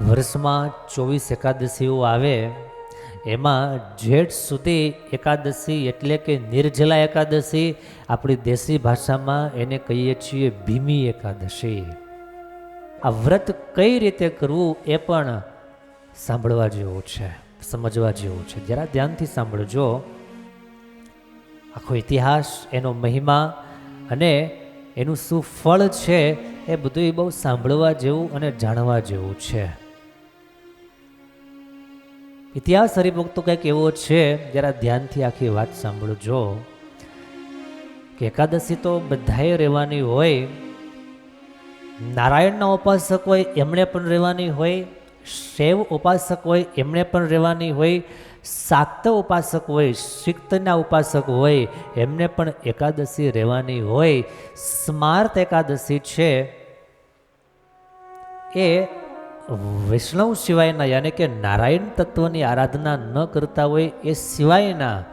વર્ષમાં ચોવીસ એકાદશીઓ આવે, એમાં જેઠ સુધી એકાદશી એટલે કે નિર્જલા એકાદશી આપણી દેશી ભાષામાં એને કહીએ છીએ ભીમી એકાદશી. આ વ્રત કઈ રીતે કરવું એ પણ સાંભળવા જેવું છે, સમજવા જેવું છે. જરા ધ્યાનથી સાંભળજો. આખો ઇતિહાસ, એનો મહિમા અને એનું શું ફળ છે એ બધું બહુ સાંભળવા જેવું અને જાણવા જેવું છે. ઇતિહાસ હરિભક્તો કંઈક એવો છે, જરા ધ્યાનથી આખી વાત સાંભળજો. કે એકાદશી તો બધાએ રહેવાની હોય, નારાયણના ઉપાસક હોય એમણે પણ રહેવાની હોય, શૈવ ઉપાસક હોય એમણે પણ રહેવાની હોય શાક્ત ઉપાસક હોય, શિક્તના ઉપાસક હોય, એમને પણ એકાદશી રહેવાની હોય. સ્માર્ત એકાદશી છે. એ વૈષ્ણવ સિવાયના યાની કે નારાયણ તત્વની આરાધના ન કરતા હોય એ સિવાયના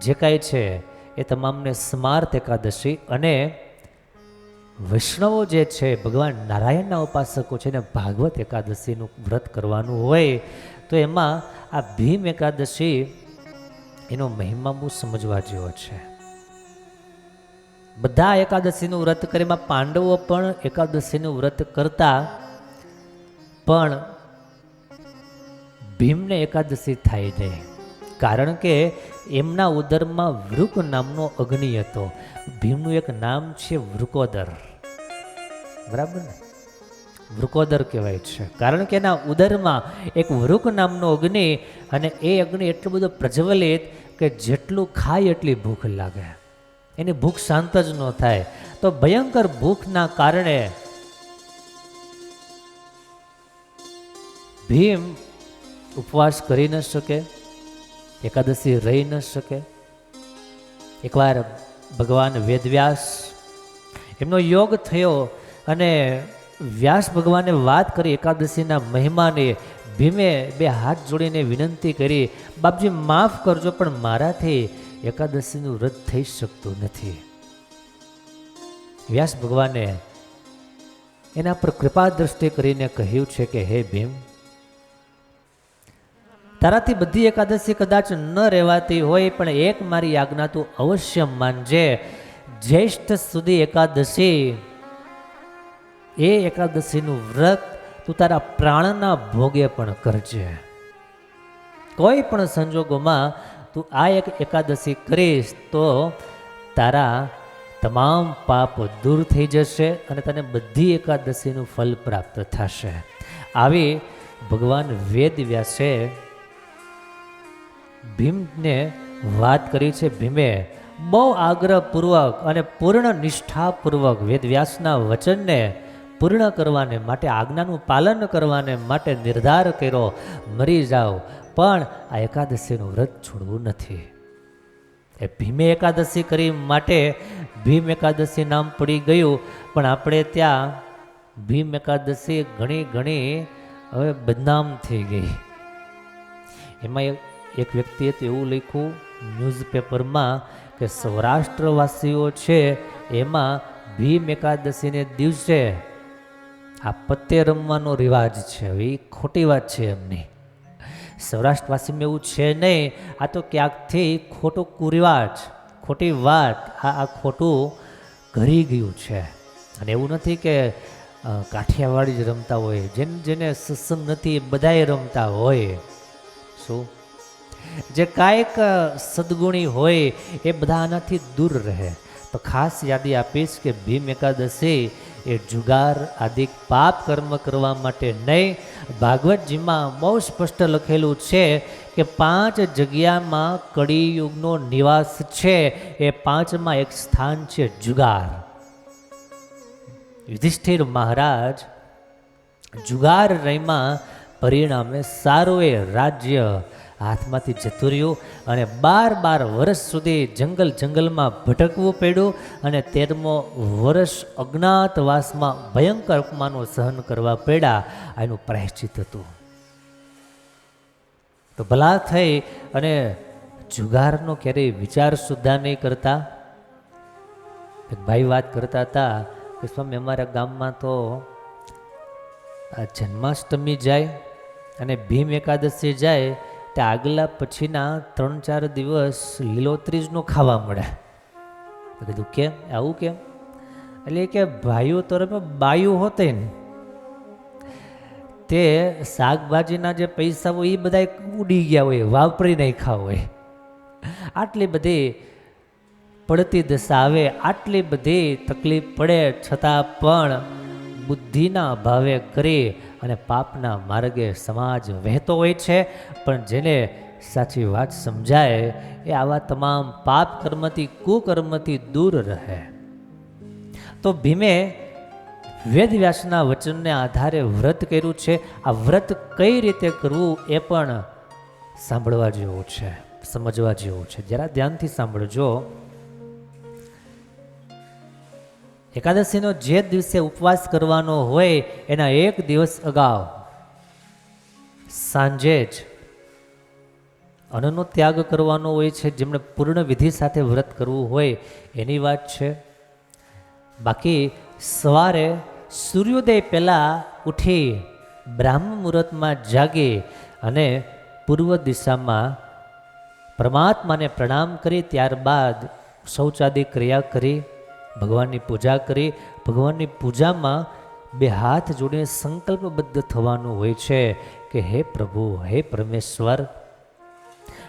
જે કાંઈ છે એ તમામને સ્માર્ત એકાદશી અને વૈષ્ણવો જે છે, ભગવાન નારાયણના ઉપાસકો છે ને ભાગવત એકાદશીનું વ્રત કરવાનું હોય, તો એમાં આ ભીમ એકાદશી એનો મહિમા બહુ સમજવા જેવો છે. બધા એકાદશીનું વ્રત કરે, એમાં પાંડવો પણ એકાદશીનું વ્રત કરતા પણ ભીમને એકાદશી થાય નહીં કારણ કે એમના ઉદરમાં વૃક નામનો અગ્નિ હતો. ભીમનું એક નામ છે વૃકોદર. બરાબર ને? વૃકોદર કહેવાય છે. કારણ કે એના ઉદરમાં એક વૃક નામનો અગ્નિ અને એ અગ્નિ એટલો બધો પ્રજ્વલિત કે જેટલું ખાય એટલી ભૂખ લાગે. એની ભૂખ શાંત જ ન થાય. તો ભયંકર ભૂખના કારણે ભીમ ઉપવાસ કરી ન શકે, એકાદશી રહી ન શકે. એકવાર ભગવાન વેદવ્યાસ એમનો યોગ થયો અને વ્યાસ ભગવાને વાત કરી એકાદશીના મહિમાને, ભીમે બે હાથ જોડીને વિનંતી કરી, બાપજી, માફ કરજો, પણ મારાથી એકાદશીનું વ્રત થઈ શકતું નથી. વ્યાસ ભગવાને એના પર કૃપા દ્રષ્ટિ કરીને કહ્યું છે કે, હે ભીમ તારાથી બધી એકાદશી કદાચ ન રહેવાતી હોય, પણ એક મારી આજ્ઞા તું અવશ્ય માનજે. જ્યેષ્ઠ સુધી એકાદશી, એ એકાદશીનું વ્રત તું તારા પ્રાણના ભોગે પણ કરજે. કોઈ પણ સંજોગોમાં તું આ એક એકાદશી કરીશ તો તારા તમામ પાપ દૂર થઈ જશે અને તને બધી એકાદશીનું ફલ પ્રાપ્ત થશે. આવી ભગવાન વેદ વ્યાસે ભીમને વાત કરી છે. ભીમે, બહુ આગ્રહપૂર્વક અને પૂર્ણ નિષ્ઠાપૂર્વક વેદવ્યાસના વચનને પૂર્ણ કરવાને માટે, આજ્ઞાનું પાલન કરવાને માટે નિર્ધાર કર્યો. મરી જાઓ, પણ આ એકાદશીનું વ્રત છોડવું નથી. એ ભીમે એકાદશી કરી માટે ભીમ એકાદશી નામ પડી ગયું. પણ આપણે ત્યાં ભીમ એકાદશી ઘણી ઘણી હવે બદનામ થઈ ગઈ. એમાં એક વ્યક્તિએ તો એવું લખ્યું ન્યૂઝપેપરમાં કે સૌરાષ્ટ્રવાસીઓ છે, એમાં ભીમ એકાદશીને દિવસે આ પત્તે રમવાનો રિવાજ છે. એ ખોટી વાત છે એમની. સૌરાષ્ટ્રવાસીમાં એવું છે નહીં. આ તો ક્યાંકથી ખોટો કુરિવાજ, ખોટી વાત, આ આ ખોટું ઘરી ગયું છે. અને એવું નથી કે કાઠિયાવાડી જ રમતા હોય. જેને જેને સત્સંગ નથી એ બધાએ રમતા હોય. શું? જે કાંઈક સદગુણી હોય એ બધા આનાથી દૂર રહે. તો ખાસ યાદી આપીશ કે ભીમ એકાદશી એ જુગાર આદિ પાપ કર્મ કરવા માટે નહીં. ભાગવતજીમાં બહુ સ્પષ્ટ લખેલું છે કે પાંચ જગ્યામાં કળિયુગનો નિવાસ છે, એ પાંચમાં એક સ્થાન છે જુગાર. યુધિષ્ઠિર મહારાજ જુગાર રહીમાં પરિણામે સારું એ રાજ્ય હાથમાંથી જતું રહ્યું અને બાર બાર વર્ષ સુધી જંગલ જંગલમાં ભટકવું પડ્યું અને તેરમો વર્ષ અજ્ઞાતવાસમાં ભયંકર અપમાનો સહન કરવા પડ્યા. એનું પ્રાયશ્ચિત હતું. તો ભલા થઈ અને જુગારનો ક્યારેય વિચાર સુદ્ધા નહીં કરતા. એક ભાઈ વાત કરતા હતા કે, સ્વામી, અમારા ગામમાં તો આ જન્માષ્ટમી જાય અને ભીમ એકાદશી જાય તે આગલા પછીના ત્રણ ચાર દિવસ લીલોતરી ખાવા મળે. તો કીધું, કેમ? આવું કેમ? એટલે કે, ભાઈઓ તરફ બાયું હોતે ને. તે શાકભાજીના જે પૈસા હોય એ બધા ઉડી ગયા હોય, વાપરી નાખ્યા હોય. આટલી બધી પડતી દશા આવે, આટલી બધી તકલીફ પડે, છતાં પણ બુદ્ધિના અભાવે કરી અને પાપના માર્ગે સમાજ વહેતો હોય છે. પણ જેને સાચી વાત સમજાય, એ આવા તમામ પાપ કર્મથી, કુકર્મથી દૂર રહે. તો ભીમે વેદવ્યાસના વચનને આધારે વ્રત કર્યું છે. આ વ્રત કઈ રીતે કરવું એ પણ સાંભળવા જેવું છે, સમજવા જેવું છે. જરા ધ્યાનથી સાંભળજો. એકાદશીનો જે દિવસે ઉપવાસ કરવાનો હોય, એના એક દિવસ અગાઉ. સાંજે જ અન્નનો ત્યાગ કરવાનો હોય છે, જેમણે પૂર્ણ વિધિ સાથે વ્રત કરવું હોય, એની વાત છે. બાકી સવારે સૂર્યોદય પહેલાં ઉઠી બ્રાહ્મ મુહૂર્તમાં જાગી અને પૂર્વ દિશામાં પરમાત્માને પ્રણામ કરી, ત્યારબાદ શૌચાદી ક્રિયા કરી. ભગવાનની પૂજા કરી. ભગવાનની પૂજામાં બે હાથ જોડીને સંકલ્પબદ્ધ થવાનું હોય છે કે હે પ્રભુ, હે પરમેશ્વર,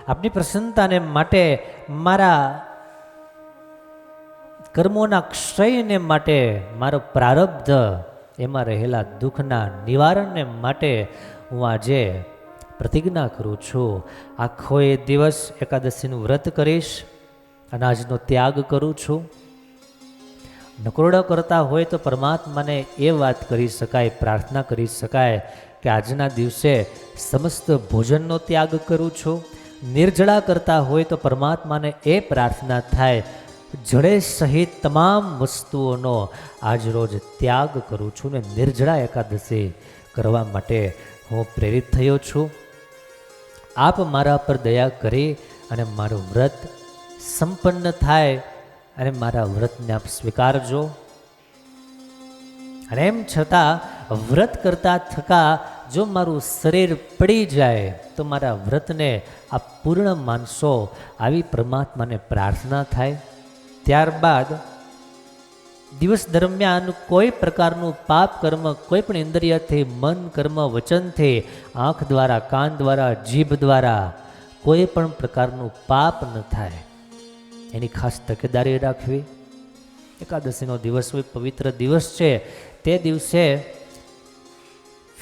આપની પ્રસન્નતાને માટે મારા કર્મોના ક્ષયને માટે, મારો પ્રારબ્ધ એમાં રહેલા દુઃખના નિવારણને માટે હું આજે પ્રતિજ્ઞા કરું છું. આખો એ દિવસ એકાદશીનું વ્રત કરીશ, અનાજનો ત્યાગ કરું છું. નકરોડો કરતા હોય તો પરમાત્માને એ વાત કરી શકાય, પ્રાર્થના કરી શકાય કે આજના દિવસે સમસ્ત ભોજનનો ત્યાગ કરું છું. નિર્જળા કરતા હોય તો પરમાત્માને એ પ્રાર્થના થાય. જડે સહિત તમામ વસ્તુઓનો આજ રોજ ત્યાગ કરું છું ને નિર્જળા એકાદશી કરવા માટે હું પ્રેરિત થયો છું. આપ મારા પર દયા કરી અને મારું વ્રત સંપન્ન થાય. અને મારા વ્રતને આપ સ્વીકારજો. અને એમ છતાં વ્રત કરતા થકા જો મારું શરીર પડી જાય, તો મારા વ્રતને આ પૂર્ણ માનશો. આવી પરમાત્માને પ્રાર્થના થાય. ત્યારબાદ દિવસ દરમિયાન કોઈ પ્રકારનું પાપ કર્મ, કોઈ પણ ઇન્દ્રિયથી, મન કર્મ, વચનથી, આંખ દ્વારા, કાન દ્વારા, જીભ દ્વારા કોઈ પણ પ્રકારનું પાપ ન થાય. એની ખાસ તકેદારી રાખવી. એકાદશીનો દિવસ હોય, પવિત્ર દિવસ છે, તે દિવસે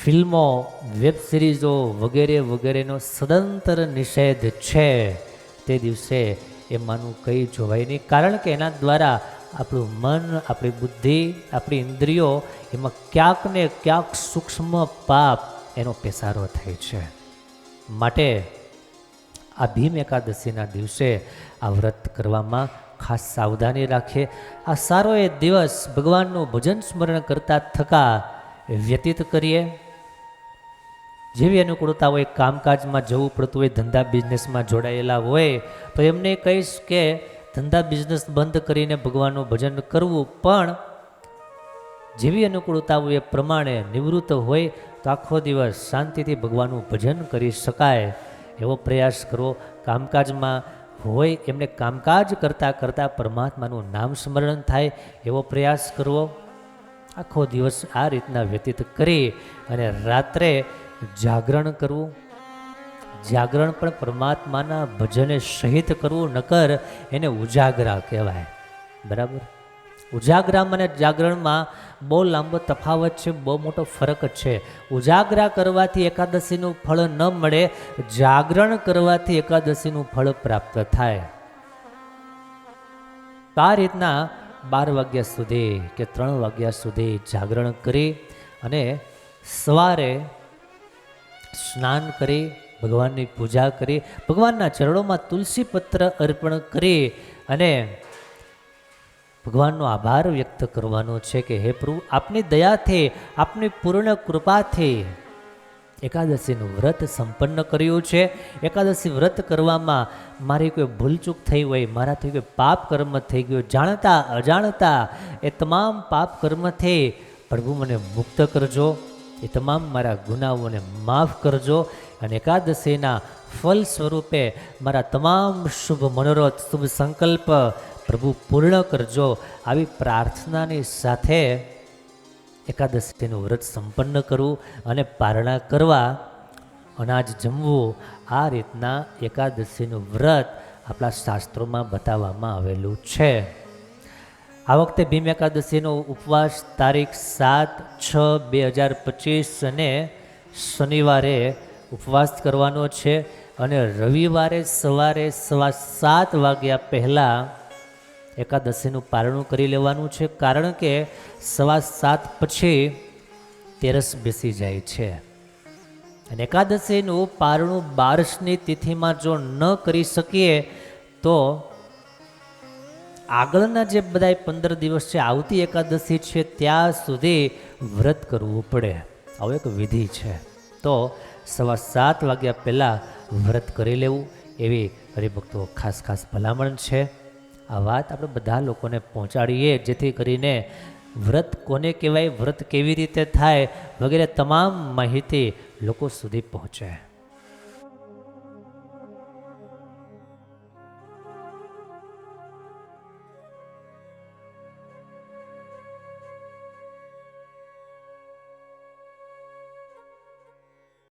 ફિલ્મો, વેબ સિરીઝો વગેરે વગેરેનો સદંતર નિષેધ છે. તે દિવસે એમાંનું કંઈ જોવાય નહીં. કારણ કે એના દ્વારા આપણું મન, આપણી બુદ્ધિ, આપણી ઇન્દ્રિયો એમાં ક્યાંક ને ક્યાંક સૂક્ષ્મ પાપ એનો પેસારો થાય છે. માટે આ ભીમ એકાદશીના દિવસે આ વ્રત કરવામાં ખાસ સાવધાની રાખીએ આ સારો એ દિવસ ભગવાનનું ભજન સ્મરણ કરતા થકા વ્યતીત કરીએ. જેવી અનુકૂળતા હોય, કામકાજમાં જવું પડતું હોય, ધંધા બિઝનેસમાં જોડાયેલા હોય, તો એમને કહીશ કે ધંધા બિઝનેસ બંધ કરીને ભગવાનનું ભજન કરવું પણ જેવી અનુકૂળતા હોય એ પ્રમાણે નિવૃત્ત હોય, તો આખો દિવસ શાંતિથી ભગવાનનું ભજન કરી શકાય. એવો પ્રયાસ કરવો. કામકાજમાં હોય એમને કામકાજ કરતાં કરતાં પરમાત્માનું નામ સ્મરણ થાય એવો પ્રયાસ કરવો. આખો દિવસ આ રીતના વ્યતીત કરી અને રાત્રે જાગરણ કરવું. જાગરણ પણ પરમાત્માના ભજને સહિત કરવું, નકર એને ઉજાગરા કહેવાય. બરાબર? ઉજાગરામાં અને જાગરણમાં બહુ લાંબો તફાવત છે, બહુ મોટો ફરક છે. ઉજાગરા કરવાથી એકાદશીનું ફળ ન મળે, જાગરણ કરવાથી એકાદશીનું ફળ પ્રાપ્ત થાય. આ રીતના બાર વાગ્યા સુધી કે ત્રણ વાગ્યા સુધી જાગરણ કરી અને સવારે સ્નાન કરી, ભગવાનની પૂજા કરી, ભગવાનના ચરણોમાં તુલસી પત્ર અર્પણ કરી અને ભગવાનનો આભાર વ્યક્ત કરવાનો છે કે હે પ્રભુ, આપની દયાથી, આપની પૂર્ણ કૃપાથી એકાદશીનું વ્રત સંપન્ન કર્યું છે. એકાદશી વ્રત કરવામાં મારી કોઈ ભૂલચૂક થઈ હોય, મારાથી કોઈ પાપ કર્મ થઈ ગયું, જાણતા, અજાણતા, એ તમામ પાપ કર્મથી પ્રભુ મને મુક્ત કરજો. એ તમામ મારા ગુનાઓને માફ કરજો અને એકાદશીના ફલ સ્વરૂપે મારા તમામ શુભ મનોરથ, શુભ સંકલ્પ પ્રભુ પૂર્ણ કરજો. આવી પ્રાર્થનાની સાથે એકાદશીનું વ્રત સંપન્ન કરવું અને પારણા કરવા, અનાજ જમવું, આ રીતના એકાદશીનું વ્રત આપણા શાસ્ત્રોમાં બતાવવામાં આવેલું છે. આ વખતે ભીમ એકાદશીનો ઉપવાસ તારીખ સાત છ બે હજાર પચીસ અને શનિવારે ઉપવાસ કરવાનો છે. અને રવિવારે સવારે સવા સાત વાગ્યા પહેલાં એકાદશીનું પારણું કરી લેવાનું છે, કારણ કે સવા સાત પછી તેરસ બેસી જાય છે. અને એકાદશીનું પારણું બારસની તિથિમાં જો ન કરી શકીએ, તો આગળના જે બધા પંદર દિવસ છે, આવતી એકાદશી છે, ત્યાં સુધી વ્રત કરવું પડે. આવો એક વિધિ છે. તો સવા સાત વાગ્યા પહેલાં વ્રત કરી લેવું એવી હરિભક્તો ખાસ ખાસ ભલામણ છે. આ વાત આપણે બધા લોકોને પહોંચાડીએ, જેથી કરીને વ્રત કોને કહેવાય, વ્રત કેવી રીતે થાય વગેરે તમામ માહિતી લોકો સુધી પહોંચે.